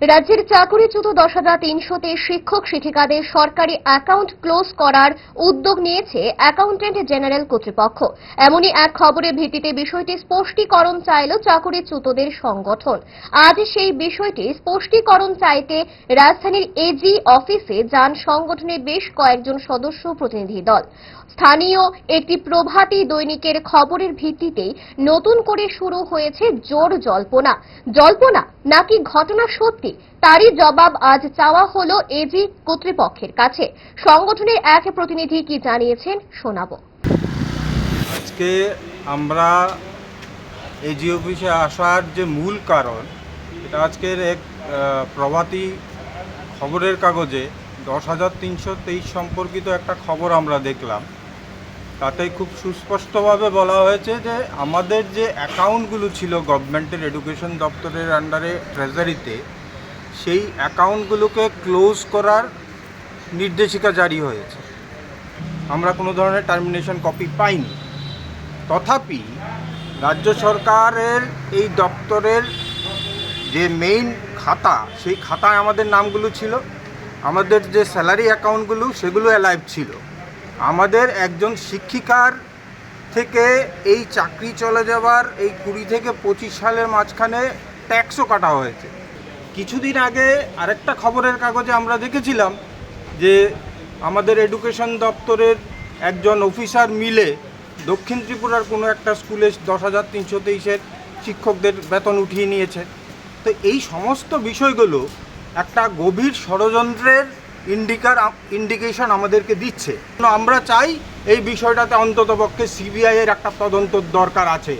রাজ্যের চাকুরিচ্যুত দশ হাজার তিনশোতে শিক্ষক শিক্ষিকাদের সরকারি অ্যাকাউন্ট ক্লোজ করার উদ্যোগ নিয়েছে অ্যাকাউন্টেন্ট জেনারেল কর্তৃপক্ষ। এমনই এক খবরের ভিত্তিতে বিষয়টি স্পষ্টীকরণ চাইল চাকুরিচ্যুতদের সংগঠন। আজ সেই বিষয়টি স্পষ্টীকরণ চাইতে রাজধানীর এজি অফিসে যান সংগঠনের বেশ কয়েকজন সদস্য প্রতিনিধি দল। স্থানীয় একটি প্রভাতী দৈনিকের খবরের ভিত্তিতেই নতুন করে শুরু হয়েছে জোর জল্পনা। জল্পনা নাকি ঘটনা সত্যি? তারই জবাব আজ চাওয়া হলো এজি কর্তৃপক্ষের কাছে। সংগঠনের এক প্রতিনিধি কি জানিয়েছেন শোনাবো। আজকে আমরা এজি অফিসে আসার যে মূল কারণ, এটা আজকের এক প্রভাতী খবরের কাগজে দশ হাজার তিনশো তেইশ সম্পর্কিত একটা খবর আমরা দেখলাম। তাতে খুব সুস্পষ্টভাবে বলা হয়েছে যে আমাদের যে অ্যাকাউন্টগুলো ছিল গভর্নমেন্টের এডুকেশন দপ্তরের আন্ডারে ট্রেজারিতে সেই অ্যাকাউন্টগুলোকে ক্লোজ করার নির্দেশিকা জারি হয়েছে। আমরা কোনো ধরনের টার্মিনেশন কপি পাইনি। তথাপি রাজ্য সরকারের এই দপ্তরের যে মেইন খাতা, সেই খাতায় আমাদের নামগুলো ছিল। আমাদের যে স্যালারি অ্যাকাউন্টগুলো সেগুলো অ্যালাইভ ছিল। আমাদের একজন শিক্ষিকার থেকে এই চাকরি চলে যাওয়ার এই কুড়ি থেকে পঁচিশ সালের মাঝখানে ট্যাক্সও কাটা হয়েছে। কিছুদিন আগে আরেকটা খবরের কাগজে আমরা দেখেছিলাম যে আমাদের এডুকেশন দপ্তরের একজন অফিসার মিলে দক্ষিণ ত্রিপুরার কোনো একটা স্কুলে দশ হাজার তিনশো তেইশের শিক্ষকদের বেতন উঠিয়ে নিয়েছে। তো এই সমস্ত বিষয়গুলো একটা গভীর ষড়যন্ত্রের ইন্ডিকার ইন্ডিকেশন আমাদেরকে দিচ্ছে। আমরা চাই এই বিষয়টাতে অন্ততপক্ষে সিবিআইয়ের একটা তদন্ত দরকার আছে।